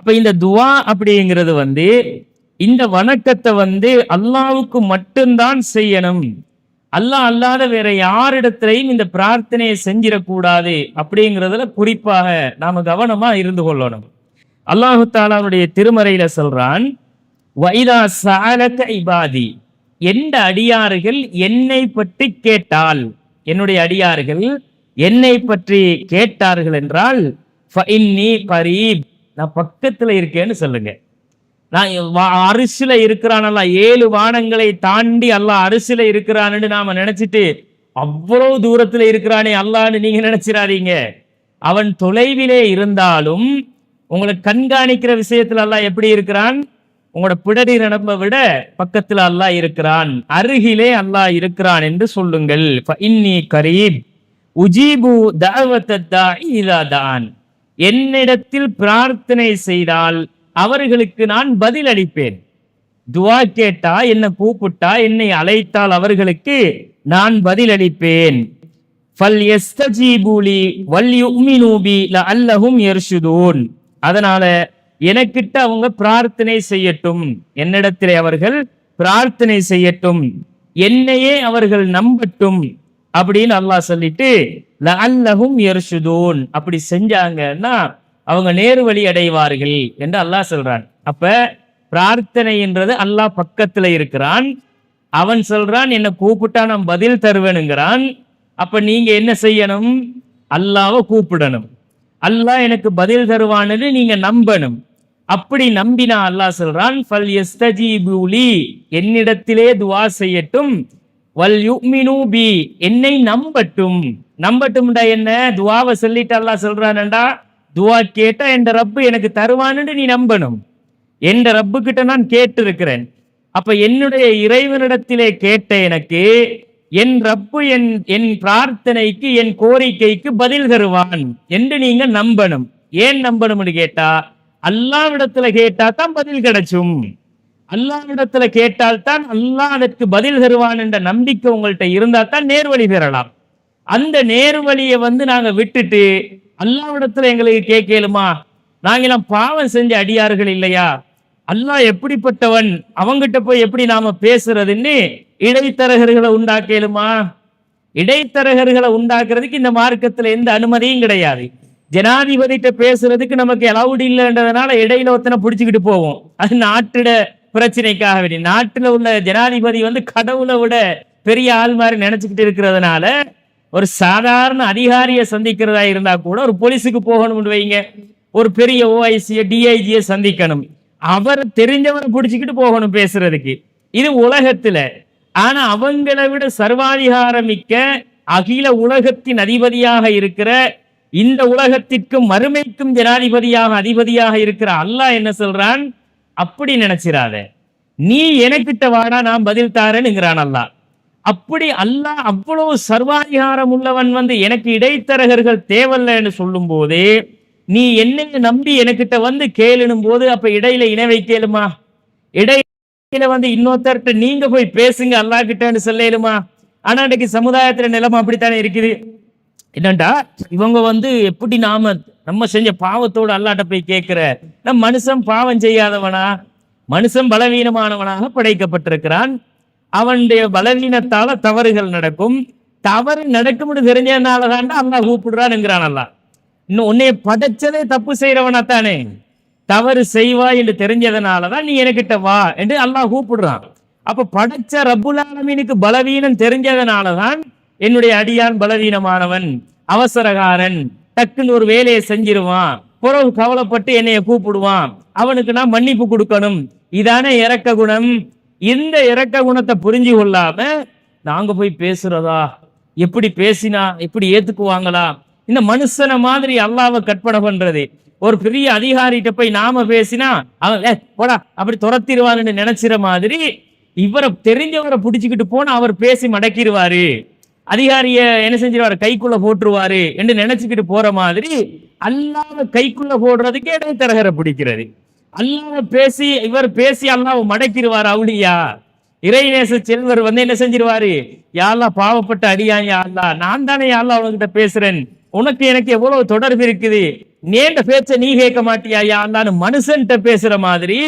அப்ப இந்த துவா அப்படிங்கிறது வந்து இந்த வணக்கத்தை வந்து அல்லாவுக்கு மட்டும்தான் செய்யணும். அல்லாஹ் அல்லாத வேற யாரிடத்திலையும் இந்த பிரார்த்தனையை செஞ்சிடக்கூடாது அப்படிங்கிறதுல குறிப்பாக நாம கவனமா இருந்து கொள்ளணும். அல்லாஹு தாலாவுடைய திருமறையில சொல்றான் வைதா சாலக இபாதி. எந்த அடியார்கள் என்னை பற்றி கேட்டால் என்னுடைய அடியார்கள் என்னை பற்றி கேட்டார்கள் என்றால் ஃபஇன்னி கரீப். நான் பக்கத்தில் இருக்கேன்னு சொல்லுங்க. நான் வா- அரிசில இருக்கிறானல்ல ஏழு வானங்களை தாண்டி அல்லாஹ் அரிசில இருக்கிறான்னு நாம நினைச்சிட்டு அவ்வளவு தூரத்தில் இருக்கிறானே அல்லான்னு நீங்க நினைச்சிடாதீங்க அவன் தொலைவிலே இருந்தாலும் உங்களை கண்காணிக்கிற விஷயத்துல அல்லாஹ் எப்படி இருக்கிறான்? உங்களோட பிடரி நடப்பை விட பக்கத்தில் அல்லாஹ் இருக்கிறான். அருகிலே அல்லாஹ் இருக்கிறான் என்று சொல்லுங்கள். இன்னி கரீப். உஜீபு தான் என்னிடத்தில் பிரார்த்தனை செய்தால் அவர்களுக்கு நான் பதில் அளிப்பேன் துவா கேட்டா என்னை கூப்பிட்டா என்னை அழைத்தால் அவர்களுக்கு நான் பதில் அளிப்பேன் ஃபல் எஸ்தஜீபூலி வல் யுமினூபி அல்லஹும் யர்ஷுதூன் அதனால எனக்கிட்ட அவங்க பிரார்த்தனை செய்யட்டும். என்னிடத்திலே அவர்கள் பிரார்த்தனை செய்யட்டும். என்னையே அவர்கள் நம்பட்டும். அப்படின்னு அல்லாஹ் சொல்லிட்டு லஅல்லஹும் யர்ஷுதூன். அப்படி செஞ்சாங்கன்னா அவங்க நேரு வழி அடைவார்கள் என்று அல்லாஹ் சொல்றான். அப்ப பிரார்த்தனைன்றது அல்லாஹ் பக்கத்துல இருக்கிறான். அவன் சொல்றான் என்னை கூப்பிட்டா நான் பதில் தருவேனுங்கிறான். அப்ப நீங்க என்ன செய்யணும்? அல்லாவை கூப்பிடணும். அல்லாஹ் எனக்கு பதில் தருவான்னு நீங்க நம்பணும். அப்படி நம்பினா அல்லாஹ் சொல்றான் ஃபல் யஸ்தஜீபுலி என்னிடத்திலே துவா செய்யட்டும். வல் யுக்மினு பி. என்னை நம்பட்டும். நம்பட்டும்டா என்ன? துவாவை சொல்லிட்டு அல்லா சொல்றானண்டா? துவா கேட்டா என் ரப்பு எனக்கு தருவான்னு நீ நம்பணும். என் ரப்பு கிட்ட நான் கேட்டிருக்கிறேன். அப்ப என்னுடைய இறைவனிடத்திலே கேட்ட எனக்கு என் ரப்பு என் என் பிரார்த்தனைக்கு என் கோரிக்கைக்கு பதில் தருவான் என்று நீங்க நம்பணும். ஏன் நம்பணும்னு கேட்டா அல்லாவிடத்துல கேட்டா தான் பதில் கிடைச்சும். அல்லாவிடத்துல கேட்டால் தான் அல்லாஹ் அதற்கு பதில் தருவான் என்ற நம்பிக்கை உங்கள்கிட்ட இருந்தால் தான் நேர்வழி பெறலாம். அந்த நேர்வழியை வந்து நாங்கள் விட்டுட்டு அல்லாவிடத்தில் எங்களுக்கு கேட்கலுமா நாங்களாம் பாவம் செஞ்ச அடியார்கள் இல்லையா? அல்லாஹ் எப்படிப்பட்டவன்? அவங்கிட்ட போய் எப்படி நாம பேசுறதுன்னு இடைத்தரகர்களை உண்டாக்கலுமா இடைத்தரகர்களை உண்டாக்குறதுக்கு இந்த மார்க்கத்தில் எந்த அனுமதியும் கிடையாது. ஜனாதிபதிகிட்ட பேசுறதுக்கு நமக்கு அலவுட் இல்லைன்றதுனால இடையில ஒருத்தனை பிடிச்சிக்கிட்டு போவோம். அது நாட்டிட பிரச்சனைக்காக வேண்டி. நாட்டில் உள்ள ஜனாதிபதி வந்து கடவுளை விட பெரிய ஆள் மாதிரி நினைச்சுக்கிட்டு இருக்கிறதுனால ஒரு சாதாரண அதிகாரியை சந்திக்கிறதா இருந்தா கூட ஒரு போலீஸுக்கு போகணும்னு வைங்க. ஒரு பெரிய ஓஐசியை டிஐஜியை சந்திக்கணும். அவர் தெரிஞ்சவரை பிடிச்சிக்கிட்டு போகணும் பேசுறதுக்கு. இது உலகத்துல. ஆனா அவங்களை விட சர்வாதிகாரம் மிக்க அகில உலகத்தின் அதிபதியாக இருக்கிற இந்த உலகத்திற்கும் மறுமைக்கும் ஜனாதிபதியாக அதிபதியாக இருக்கிற அல்லாஹ் என்ன சொல்றான்? அப்படி நினைச்சிடாத நீ எனக்கிட்ட வாடா நான் பதில் தாரேனுங்கிறான் அல்லாஹ். அப்படி அல்லாஹ் அவ்வளவு சர்வாதிகாரம் உள்ளவன் வந்து எனக்கு இடைத்தரகர்கள் தேவையில்லைன்னு சொல்லும் போது நீ என்னன்னு நம்பி எனக்கிட்ட வந்து கேளுனும் போது அப்ப இடையில இணை வைக்கலுமா இடையில வந்து இன்னொருத்தர்கிட்ட நீங்க போய் பேசுங்க அல்லாஹ் கிட்டன்னு சொல்லலுமா? ஆனா இன்னைக்கு சமுதாயத்துல நிலைமை அப்படித்தானே இருக்குது. என்னண்டா இவங்க வந்து எப்படி நாம நம்ம செஞ்ச பாவத்தோடு அல்லாட்ட போய் கேட்கிற? நம் மனுஷன் பாவம் செய்யாதவனா? மனுஷன் பலவீனமானவனாக படைக்கப்பட்டிருக்கிறான். அவனுடைய பலவீனத்தால தவறுகள் நடக்கும். தவறு நடக்கும்னு தெரிஞ்சதுனால தாண்டா அல்லாஹ் கூப்பிடுறான்ங்கிறான் அல்லாஹ். இன்னும் உன்னைய படைச்சதே தப்பு செய்யறவனா தானே தவறு செய்வா என்று தெரிஞ்சதுனால தான் நீ எனக்கிட்ட வா என்று அல்லாஹ் கூப்பிடுறான். அப்ப படைச்ச ரப்புல் ஆலமீனுக்கு பலவீனம் தெரிஞ்சதுனால தான் என்னுடைய அடியான் பலவீனமானவன் அவசரகாரன் டக்குன்னு ஒரு வேலையை செஞ்சிருவான் பிறகு கவலைப்பட்டு என்னைய கூப்பிடுவான். அவனுக்கு நான் மன்னிப்பு கொடுக்கணும். இதானே இறக்க குணம். இந்த இறக்க குணத்தை புரிஞ்சு கொள்ளாம நாங்க போய் பேசுறதா? எப்படி பேசினா எப்படி ஏத்துக்குவாங்களா? இந்த மனுஷனை மாதிரி அல்லாவை கற்பனை பண்றது. ஒரு பெரிய அதிகாரிகிட்ட போய் நாம பேசினா அவன் போடா அப்படி துரத்திடுவான்னு நினைச்சிற மாதிரி இவரை தெரிஞ்சவரை பிடிச்சிக்கிட்டு போனா அவர் பேசி மடக்கிடுவாரு. அதிகாரிய என்ன செஞ்சிருவாரு? கைக்குள்ள போட்டுருவாரு என்று நினைச்சுக்கிட்டு போற மாதிரி அல்லாத கைக்குள்ள போடுறதுக்கே இடைத்தரகரை பிடிக்கிறது. அல்லாஹ் பேசி இவர் பேசி அல்லாஹ் மடக்கிடுவார் அவுளியா. இறைநேச செல்வர் வந்து என்ன செஞ்சிருவாரு? யாழ்லா பாவப்பட்ட அடியா யாழ்லா நான் தானே யாழ்லா உனக்கிட்ட பேசுறேன். உனக்கு எனக்கு எவ்வளவு தொடர்பு இருக்குது? நேண்ட பேச்ச நீ கேட்க மாட்டியா யாழ்லான்னு மனுஷன்கிட்ட பேசுற மாதிரி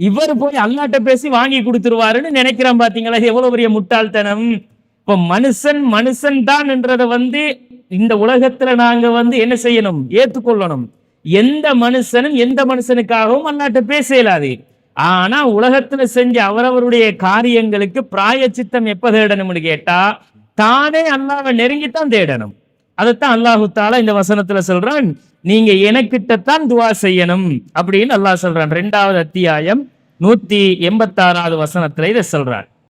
இவர் போய் அல்லாட்ட பேசி வாங்கி கொடுத்துருவாருன்னு நினைக்கிறான் பாத்தீங்களா? எவ்வளவு பெரிய முட்டாள்தனம். இப்ப மனுஷன் மனுஷன் தான் என்றதை வந்து இந்த உலகத்துல நாங்க வந்து என்ன செய்யணும்? ஏத்துக்கொள்ளணும். எந்த மனுஷனும் எந்த மனுஷனுக்காகவும் அல்லாட்ட பேச இயலாது. ஆனா உலகத்துல செஞ்ச அவரவருடைய காரியங்களுக்கு பிராயச்சித்தம் எப்ப தேடணும்னு கேட்டா தானே அல்லாவை நெருங்கித்தான் தேடணும். அதைத்தான் அல்லாஹு தாலா இந்த வசனத்துல சொல்றான். நீங்க எனக்கிட்டத்தான் துவா செய்யணும் அப்படின்னு அல்லாஹ் சொல்றான். ரெண்டாவது அத்தியாயம் நூத்தி எண்பத்தாறாவது வசனத்துல இதை சொல்றான்.